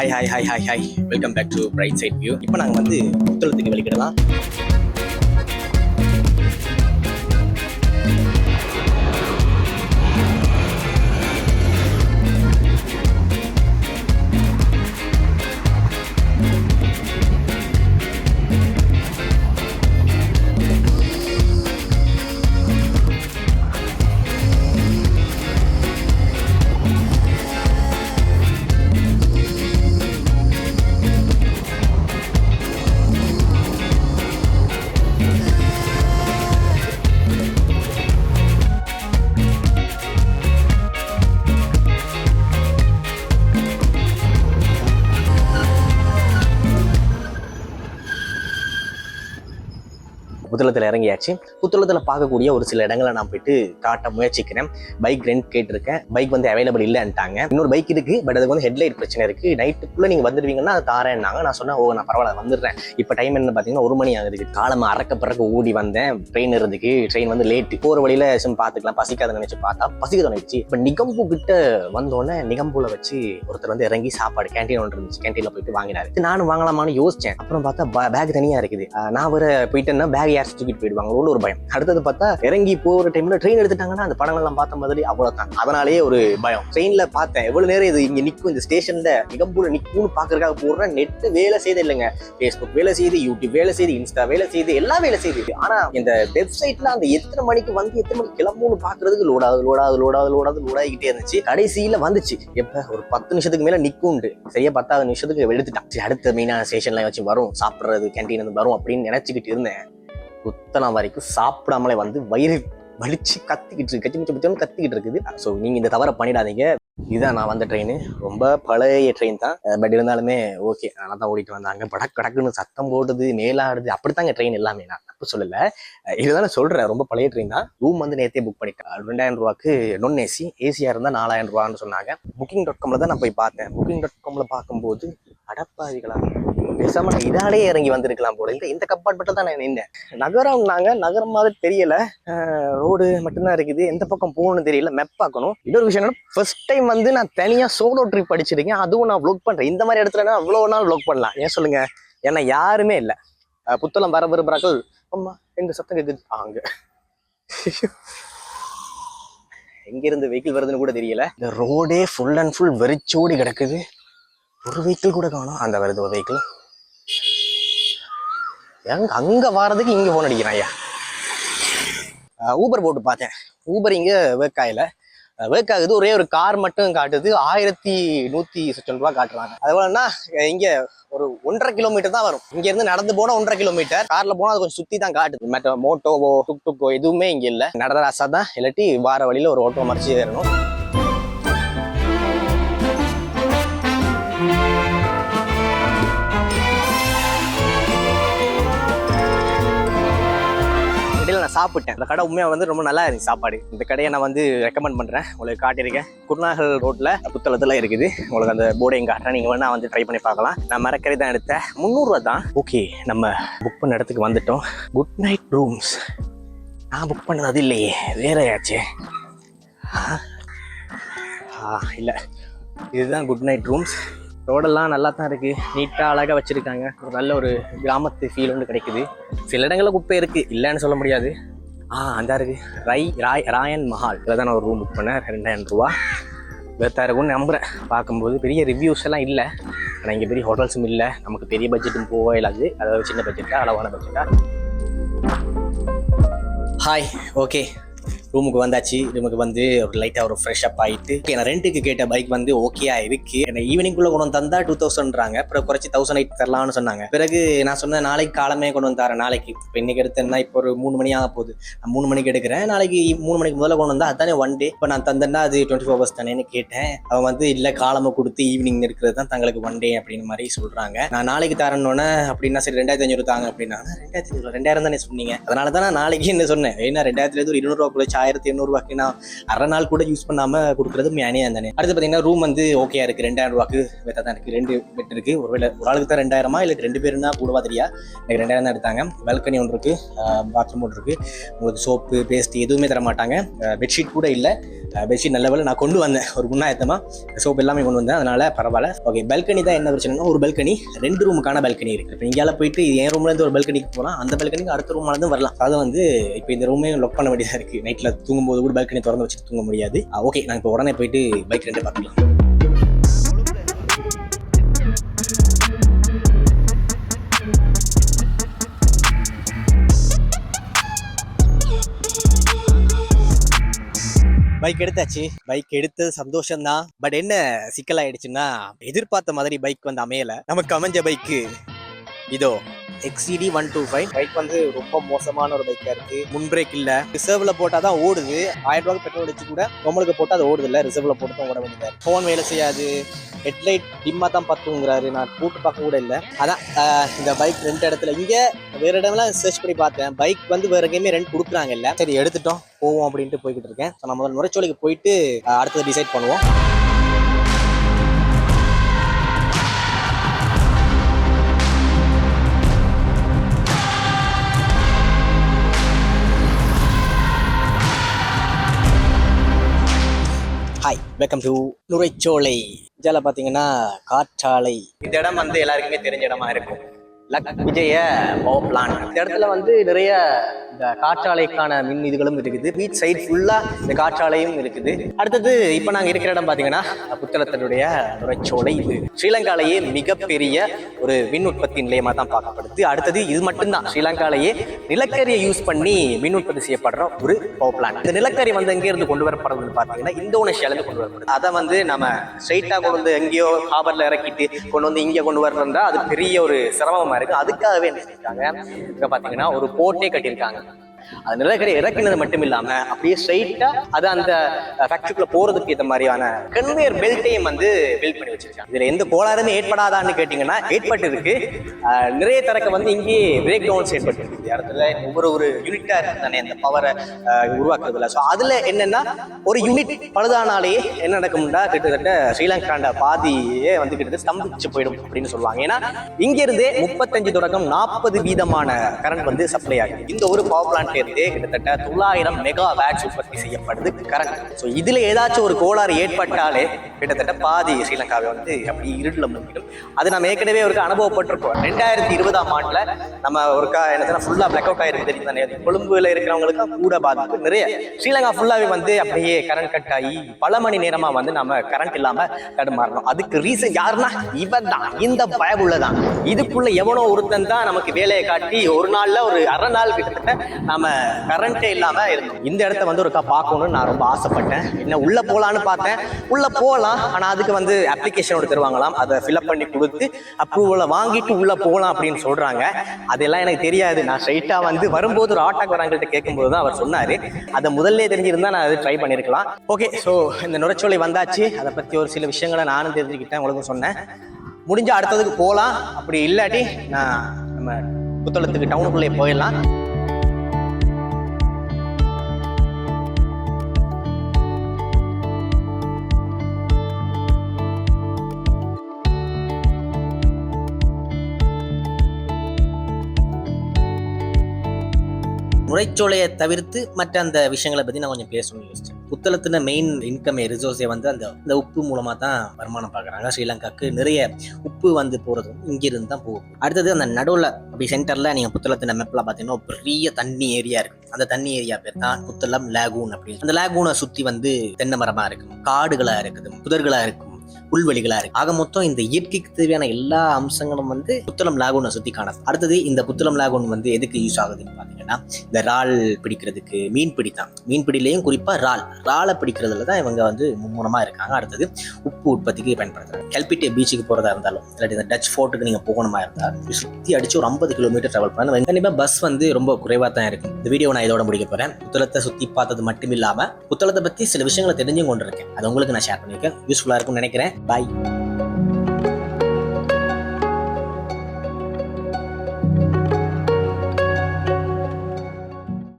Hi hi hi hi hi welcome back to bright side view இப்போ நாங்கள் வந்து புத்தளத்துக்கு வெளிக்கிடலாம் புத்தளத்தில் இறங்கியாச்சு. புத்தளத்தில் பார்க்கக்கூடிய ஒரு சில இடங்களை நான் போயிட்டு காட்ட முயற்சிக்கிறேன். பைக் ரெண்ட் கேட்டிருக்கேன். பைக் வந்து அவைலபிள் இல்லைன்ட்டாங்க. இன்னொரு பைக் இருக்கு பட் அதுக்கு வந்து ஹெட்லைட் பிரச்சனை இருக்கு. நைட்டுக்குள்ளே நீங்கள் வந்துடுவீங்கன்னா அது தாரேன்னாங்க. நான் சொன்னேன் ஓ நான் பரவாயில்ல வந்துடுறேன். இப்போ டைம் என்ன பார்த்தீங்கன்னா ஒரு மணி ஆகுது. காலம் அறக்க பிறக்க ஓடி வந்தேன். ட்ரெயின் இருந்துக்கு ட்ரெயின் வந்து லேட்டு போகிற வழியில் சும் பார்த்துக்கலாம். பசிக்காத நினச்சி பார்த்தா பசிக்க தோணுச்சு இப்போ நிகம்பு கிட்ட வந்தோடனே நிகம்புல வச்சு ஒருத்தர் வந்து இறங்கி சாப்பாடு கேண்டீன் ஒன்று இருந்துச்சு. கேன்டீனில் போயிட்டு வாங்கினாரு. நானும் வாங்கலாமான்னு யோசிச்சேன். அப்புறம் பார்த்தா பேக் தனியாக இருக்குது. நான் வர போயிட்டேன்னா பேக் யாராச்சும் தூக்கிட்டு போயிடுவாங்களோன்னு ஒரு பயம். அடுத்தது பார்த்தா இறங்கி போகிற டைம்ல ட்ரெயின் எடுத்துட்டாங்கன்னா அந்த படங்கள்லாம் பார்த்த மாதிரி அவ்வளவுதான். அதனாலேயே ஒரு பயம். ட்ரெயின்ல பார்த்தேன். எவ்வளவு நேரம் இது இங்க நிற்கும் இந்த ஸ்டேஷன்ல நிகம்பூர் நிற்கும்னு பாக்குறதுக்காக போடுற நெட் வேலை செய்து இல்லைங்க. ஃபேஸ்புக் வேலை செய்து யூடியூப் வேலை செய்து இன்ஸ்டா வேலை செய்து எல்லாம் வேலை செய்து. ஆனா இந்த வெப்சைட்ல அந்த எத்தனை மணிக்கு வந்து எத்தனை மணிக்கு கிளம்பும்னு பாக்குறதுக்கு லோடாது லோடாது லோடாது லோடாது லோடாகிட்டே இருந்துச்சு. கடைசியில வந்துச்சு. எப்ப? ஒரு பத்து நிமிஷத்துக்கு மேல நிற்கும்ண்டு சரியா பத்தாவது நிமிஷத்துக்கு எடுத்துட்டான். அடுத்த மெயினான ஸ்டேஷன்லாம் வச்சு வரும். சாப்பிடுறது கேன்டீன் வரும் அப்படின்னு நினைச்சுக்கிட்டு இருந்தேன். குத்தனை வரைக்கும் சாப்பிடாமலே வந்து வயிறு வலிச்சு கத்திக்கிட்டு இருக்கு. கச்சி முச்சு முச்சம் கத்திக்கிட்டு இருக்குது. ஸோ நீங்க இந்த தவறை பண்ணிடாதீங்க. இதுதான் நான் வந்த ட்ரெயின் ரொம்ப பழைய ட்ரெயின் தான். பட் இருந்தாலுமே ஓகே நல்லா தான் ஓடிட்டு வந்தாங்க படக் கடக்குன்னு சத்தம் போடுது மேலாடுது. அப்படித்தாங்க ட்ரெயின் எல்லாமே. நான் தப்பு சொல்லல. இதுதான் நான் சொல்றேன். ரொம்ப பழைய ட்ரெயின் தான். ரூம் வந்து நேற்றே புக் பண்ணிட்டேன். ரெண்டாயிரம் ரூபாய்க்கு நான் ஏசி ஏசியா இருந்தா நாலாயிரம் ரூபான்னு சொன்னாங்க. புக்கிங் டாட் காம்ல தான் நான் போய் பார்த்தேன். புக்கிங் டாட் காம்ல பார்க்கும்போது அடப்பாதிகளாக பேசாம நான் இதாலே இறங்கி வந்திருக்கலாம் போல. இந்த இந்த கம்பார்ட்மெண்ட்டில் தான் நான் நின்றேன் நகரம்னாங்க நகரம் மாதிரி தெரியல. ரோடு மட்டும்தான் இருக்குது. எந்த பக்கம் போகணும்னு தெரியல. மேப் பார்க்கணும். இன்னொரு விஷயம் என்ன ஃபர்ஸ்ட் டைம் வந்து நான் தனியாக சோலோ ட்ரிப் அடிச்சிருக்கேன். அதுவும் நான் வ்ளாக் பண்ணுறேன் இந்த மாதிரி இடத்துல நான் அவ்வளோ நாள் வ்ளாக் பண்ணலாம். ஏன் சொல்லுங்க? ஏன்னா யாருமே இல்லை. புத்தளம் வர விரும்புறாக்கள் அம்மா எங்க சத்தம் கேட்குது ஆ, அங்க வெஹிக்கிள் வருதுன்னு கூட தெரியல. இந்த ரோடே ஃபுல் அண்ட் ஃபுல் வெறிச்சோடி கிடக்குது. ஒரு வெஹிக்கிள் கூட காணும். அந்த வருது ஒரு வெஹிக்கிள் எங்க அங்கே வாரதுக்கு இங்கே ஃபோன் அடிக்கிறேன் ஐயா. ஊபர் போட்டு பார்த்தேன். ஊபர் இங்கே ஒர்க் ஆகலை. ஒர்க் ஆகுது. ஒரே ஒரு கார் மட்டும் காட்டுது. ஆயிரத்தி நூற்றி சொச்சம் ரூபாய் காட்டுறாங்க. அதுபோலன்னா இங்கே ஒரு ஒன்றரை கிலோமீட்டர் தான் வரும். இங்கேருந்து நடந்து போனால் ஒன்றரை கிலோமீட்டர் காரில் போனால் அது கொஞ்சம் சுற்றி தான் காட்டுது. மற்ற மோட்டோவோ டுக் டுக்கோ எதுவுமே இங்கே இல்லை. நடந்த ராசா தான் இல்லாட்டி வார வழியில ஒரு ஓட்டோ மறைச்சி ஏறணும். சாப்பிட்டேன். அந்த கடை உண்மையாக வந்து ரொம்ப நல்லா இருந்துச்சு சாப்பாடு. இந்த கடையை நான் வந்து ரெக்கமெண்ட் பண்ணுறேன் உங்களுக்கு காட்டியிருக்கேன். குருநாகல் ரோட்டில் புத்தளத்தில் இருக்குது. உங்களுக்கு அந்த போர்டையும் காட்டுறேன். நீங்கள் வேணால் வந்து ட்ரை பண்ணி பார்க்கலாம். நான் மறக்கறி தான் எடுத்தேன். முந்நூறுரூவா தான். ஓகே நம்ம புக் பண்ண இடத்துக்கு வந்துட்டோம். குட் நைட் ரூம்ஸ் நான் புக் பண்ணது அது இல்லையே. வேறையாச்சே ஆ இல்லை. இதுதான் குட் நைட் ரூம்ஸ் ரோடெல்லாம் நல்லா தான் இருக்குது நீட்டாக அழகாக வச்சுருக்காங்க. ஒரு நல்ல ஒரு கிராமத்து ஃபீல் ஒன்று கிடைக்குது. சில இடங்களில் குப்பை இருக்குது இல்லைன்னு சொல்ல முடியாது. ஆ அந்த இருக்கு ரை ராய் ராயன் மஹால். இதில் தான் நான் ஒரு ரூம் புக் பண்ணேன். ரெண்டாயிரம் ரூபா. வேர்த்தா இருக்கும்னு நம்புகிறேன் பார்க்கும்போது பெரிய ரிவ்யூஸ் எல்லாம் இல்லை. ஆனால் இங்கே பெரிய ஹோட்டல்ஸும் இல்லை. நமக்கு பெரிய பட்ஜெட்டும் போக இல்லாது. அதாவது சின்ன பட்ஜெட்டாக அளவான பட்ஜெட்டாக ஹாய் ஓகே ரூமுக்கு வந்தாச்சு. ரூமுக்கு வந்து ஒரு லைட்டாக ஒரு ஃப்ரெஷ் அப் ஆகிட்டு ஓகே நான் ரெண்டுக்கு கேட்ட பைக் வந்து ஓகேயா இருக்கு. என்ன ஈவினிங்குள்ளே கொண்டு வந்து தந்தா டூ தௌசண்ட்றாங்க அப்புறம் குறைச்சி தௌசண்ட் எயிட் தரலாம்னு சொன்னாங்க. பிறகு நான் சொன்னேன் நாளைக்கு காலமே கொண்டு வந்து தரேன். நாளைக்கு இப்போ இன்னைக்கு எடுத்தேன்னா இப்போ ஒரு மூணு மணி ஆக போகுது. நான் மூணு மணிக்கு எடுக்கிறேன். நாளைக்கு மூணு மணிக்கு முதல்ல கொண்டு வந்தா அதானே ஒன் டே இப்போ நான் தந்தேன்னா அது டுவெண்ட்டி ஃபோர் ஹவர்ஸ் தானேன்னு கேட்டேன். அவன் வந்து இல்லை காலமாக கொடுத்து ஈவினிங் இருக்கிறது தான் தங்களுக்கு ஒன் டே அப்படின்னு மாதிரி சொல்கிறாங்க நான் நாளைக்கு தரேன்னொன்னே அப்படின்னா சரி ரெண்டாயிரத்தி அஞ்சூறு தாங்க அப்படின்னா ரெண்டாயிரத்தி ரெண்டாயிரம் தானே சொன்னீங்க. அதனால தான் நான் நாளைக்கு என்ன சொன்னேன். ஏன்னா ரெண்டாயிரத்துல ஒரு இருநூறுவா குறைச்சி ஆயிரத்தி எண்ணூறுவாக்கு நான் அரை நாள் கூட யூஸ் பண்ணாமல் கொடுக்குறது மேனே தானே அடுத்து பார்த்தீங்கன்னா ரூம் வந்து ஓகேயா இருக்குது ரெண்டாயிரம் ரூபாய்க்கு பெட்டா தான் இருக்குது ரெண்டு பெட் இருக்குது ஒருவேளை ஒரு ஆளுக்கு தான் ரெண்டாயிரமா? இல்லை ரெண்டு பேருனா கூடவா தெரியா? எனக்கு ரெண்டாயிரம் தான் எடுத்தாங்க. பால்கனி ஒன்று இருக்குது பாத்ரூம் ஒன்று இருக்குது உங்களுக்கு சோப்பு பேஸ்ட் எதுவுமே தர மாட்டாங்க. பெட்ஷீட் கூட இல்லை. பெட்ஷீட் நல்ல வேலை நான் கொண்டு வந்தேன். ஒரு முன்னாயத்தமாக சோப் எல்லாமே கொண்டு வந்தேன். அதனால் பரவாயில்ல. ஓகே பெல்கனி தான் என்ன பிரச்சனைனா ஒரு பெல்கனி ரெண்டு ரூமுக்கான பெல்கனி இருக்குது இப்போ இங்கேயால போயிட்டு என் ரூம்லேருந்து ஒரு பெல்கனிக்கு போகலாம் அந்த பெல்கனிக்கு அடுத்த ரூம்லேருந்து வரலாம். அதை வந்து இப்போ இந்த ரூமே லொக் பண்ண வேண்டியதாக இருக்குது நைட்டில் வீட்டில் தூங்கும்போது கூட பால்கனி திறந்து வச்சுட்டு தூங்க முடியாது. ஓகே நான் இப்போ உடனே போயிட்டு பைக் ரெண்டு பார்க்கலாம். பைக் எடுத்தாச்சு. பைக் எடுத்தது சந்தோஷம்தான். பட் என்ன சிக்கலாயிடுச்சுன்னா எதிர்பார்த்த மாதிரி பைக் வந்து அமையல. நமக்கு அமைஞ்ச பைக்கு இதோ XCD one two five bike வந்து ரொம்ப மோசமான ஒரு பைக்கா இருக்கு. முன் பிரேக் இல்ல ரிசர்வ்ல போட்டா தான் ஓடுது. ஆயிரம் ரூபாய்க்கு பெட்ரோல் அடிச்சு கூட நம்மளுக்கு போட்டா அது ஓடுது இல்ல. ரிசர்வ்ல போட்டு தான் ஓட வேண்டியது ஃபோன் வேலை செய்யாது. ஹெட்லைட் டிம்மா தான் பத்துங்கிறாரு. நான் கூட்டு பார்க்க கூட இல்லை. அதான் இந்த பைக் ரெண்டு இடத்துல. இங்க வேற இடம்லாம் சர்ச் பண்ணி பார்த்தேன். பைக் வந்து வேற எங்கேயுமே ரெண்ட் கொடுக்குறாங்க இல்ல சரி எடுத்துட்டோம். போவோம் அப்படின்ட்டு போய்கிட்டு இருக்கேன். So, நம்ம முதல்ல நுரைச்சோலைக்கு போயிட்டு அடுத்தது டிசைட் பண்ணுவோம். Welcome to Nuraicholai. இதில் பார்த்தீங்கன்னா காற்றாலை. இந்த இடம் வந்து எல்லாருக்குமே தெரிஞ்ச இடமா இருக்கும். லக் விஜய பவர் பிளான் இந்த இடத்துல வந்து நிறைய காற்றாலைக்கான மின் இதுகளும் இருக்குது. பீச் சைட் ஃபுல்லா இந்த காற்றாலையும் இருக்குது. அடுத்தது இப்போ நாங்கள் இருக்கிற இடம் பார்த்தீங்கன்னா புத்தளத்தினுடைய நுரைச்சோலை இது. ஸ்ரீலங்காலேயே மிகப்பெரிய ஒரு மின் உற்பத்தி நிலையமாக தான் பார்க்கப்படுது. அடுத்தது இது மட்டும்தான். ஸ்ரீலங்காலேயே நிலக்கரியை யூஸ் பண்ணி மின் உற்பத்தி செய்யப்படுற ஒரு பவர் பிளான் இந்த நிலக்கரி வந்து எங்கே இருந்து கொண்டு வரப்படுறதுன்னு பார்த்தீங்கன்னா இந்தோனேஷியால இருந்து கொண்டு வரப்படுது. அதை வந்து நம்ம ஸ்ட்ரைட்டாக கொண்டு வந்து எங்கேயோ ஹாபர்ல இறக்கிட்டு கொண்டு வந்து இங்கே கொண்டு வரணும்னா அது பெரிய ஒரு சிரமமா இருக்கு. அதுக்காகவே என்ன செஞ்சாங்க இங்க பார்த்தீங்கன்னா ஒரு போர்ட்டே கட்டியிருக்காங்க. அது நிலக்கரி இறக்கினது மட்டும் இல்லாம அப்படியே ஸ்ட்ரைட்டா அது அந்த ஃபேக்டரிக்குள்ள போறதுக்கு இந்த மாதிரியான கன்வேயர் பெல்ட்டையும் வந்து பில்ட் பண்ணி வச்சிருக்காங்க. இதுல எந்த கோளாறுமே ஏற்படாதான்னு கேட்டீங்கன்னா ஏற்பட்டு இருக்கு. நிறைய தரக்க வந்து இங்கே பிரேக் டவுன்ஸ் ஏற்பட்டு இருக்கு. இடத்துல ஒவ்வொரு ஒரு யூனிட்டா இருக்கு தானே அந்த பவரை உருவாக்குறதுல. ஸோ அதுல என்னன்னா ஒரு யூனிட் பழுதானாலே என்ன நடக்கும்னா கிட்டத்தட்ட ஸ்ரீலங்காண்ட பாதியே வந்து கிட்டத்தட்ட ஸ்தம்பிச்சு போயிடும் அப்படின்னு சொல்லுவாங்க. ஏன்னா இங்க இருந்தே முப்பத்தஞ்சு தொடக்கம் நாற்பது வீதமான கரண்ட் வந்து சப்ளை ஆகுது. இந்த ஒரு பவர் பிளான்ட் சேர்த்தே கிட்டத்தட்ட தொள்ளாயிரம் மெகா வேட்ஸ் உற்பத்தி செய்யப்படுது கரண்ட் ஸோ இதுல ஏதாச்சும் ஒரு கோளாறு ஏற்பட்டாலே கிட்டத்தட்ட பாதி ஸ்ரீலங்காவை வந்து அப்படி இருட்டில் மூடிடும் அது நம்ம ஏற்கனவே ஒரு அனுபவப்பட்டிருக்கோம். ரெண்டாயிரத்தி இருபதாம் ஆண்டுல நம்ம ஒருக்கா என்ன ஃபுல்லா பிளாக் அவுட் ஆயிருக்கு தெரியும் கொழும்புல இருக்கிறவங்களுக்கு கூட பாதிப்பு நிறைய. ஸ்ரீலங்கா ஃபுல்லாவே வந்து அப்படியே கரண்ட் கட் ஆகி பல மணி நேரமா வந்து நம்ம கரண்ட் இல்லாம தடுமாறணும். அதுக்கு ரீசன் யாருன்னா இவன் தான் இந்த பயவுள்ளதான் இதுக்குள்ள எவனோ ஒருத்தன் தான் நமக்கு வேலையை காட்டி ஒரு நாள்ல ஒரு அரை நாள் கிட்டத்தட்ட நம்ம கரண்ட்டே இல்லாம இருக்கும் இந்த இடத்த வந்து ஒருக்கா பார்க்கணும்னு நான் ரொம்ப ஆசைப்பட்டேன். என்ன உள்ள போகலான்னு பார்த்தேன். உள்ள போகலாம். ஆனா அதுக்கு வந்து அப்ளிகேஷனோட தருவாங்களாம். அதை ஃபில்அப் பண்ணி கொடுத்து அப்ரூவலை வாங்கிட்டு உள்ள போகலாம் அப்படின்னு சொல்றாங்க. அதெல்லாம் எனக்கு தெரியாது. நான் ஸ்ட்ரைட்டா வந்து வரும்போது ஒரு ஆட்டோக்கு வராங்கிட்ட கேட்கும்போது தான் அவர் சொன்னாரு. அதை முதல்ல தெரிஞ்சிருந்தா நான் அதை ட்ரை பண்ணியிருக்கலாம் ஓகே ஸோ இந்த நுரைச்சோலை வந்தாச்சு. அதை பத்தி ஒரு சில விஷயங்களை நானும் தெரிஞ்சுக்கிட்டேன் உங்களுக்கும் சொன்னேன். முடிஞ்ச அடுத்ததுக்கு போகலாம். அப்படி இல்லாட்டி நான் நம்ம புத்தளத்துக்கு டவுனுக்குள்ளே போயிடலாம். நுழைச்சோலையை தவிர்த்து மற்ற அந்த விஷயங்களை பற்றி நான் கொஞ்சம் பேசணும்னு யோசிச்சேன். புத்தளத்தில் மெயின் இன்கம் ரிசோர்ஸே வந்து அந்த இந்த உப்பு மூலமாக தான் வருமானம் பார்க்குறாங்க. ஸ்ரீலங்காக்கு நிறைய உப்பு வந்து போகிறதும் இங்கிருந்து தான் போகும் அடுத்தது அந்த நடுவில் அப்படி சென்டரில் நீங்கள் புத்தளத்தின மேப்பில் பார்த்தீங்கன்னா பெரிய தண்ணி ஏரியா இருக்கு. அந்த தண்ணி ஏரியா பேர் தான் புத்தளம் லேகூன் அப்படின்னு. அந்த லேகூனை சுற்றி வந்து தென்னை மரமாக இருக்கும் காடுகளாக இருக்குது புதர்களாக இருக்கும் புல்வெளிகளா இருக்கு. ஆக மொத்தம் இந்த இயற்கைக்கு தேவையான எல்லா அம்சங்களும் வந்து புத்தளம் லாகூனை சுத்தி காணப்படும் அடுத்தது இந்த புத்தளம் லாகூன் வந்து எதுக்கு யூஸ் ஆகுதுன்னு பாத்தீங்கன்னா இந்த இறால் பிடிக்கிறதுக்கு மீன் பிடித்தான் மீன் பிடிலையும் குறிப்பா இறால். இறாலை பிடிக்கிறதுல தான் இவங்க வந்து மும்முரமா இருக்காங்க. அடுத்தது உப்பு உற்பத்திக்கு பயன்படுத்துறாங்க. கல்பிட்டே பீச்சுக்கு போறதா இருந்தாலும் இல்லாட்டி இந்த டச் ஃபோர்ட்டுக்கு நீங்க போகணுமா இருந்தால் சுத்தி அடிச்சு ஒரு ஐம்பது கிலோமீட்டர் டிராவல் பண்ணணும் கண்டிப்பா பஸ் வந்து ரொம்ப குறைவா தான் இருக்கும். இந்த வீடியோ நான் இதோட முடிக்க போறேன். புத்தளத்தை சுத்தி பார்த்தது மட்டும் இல்லாம புத்தளத்தை பத்தி சில விஷயங்களை தெரிஞ்சும் கொண்டிருக்கேன். அது உங்களுக்கு நான் ஷேர் பண்ணியிருக்கேன். யூஸ்ஃபுல்லா இருக்கும்னு நினைக்கிறேன். பாய்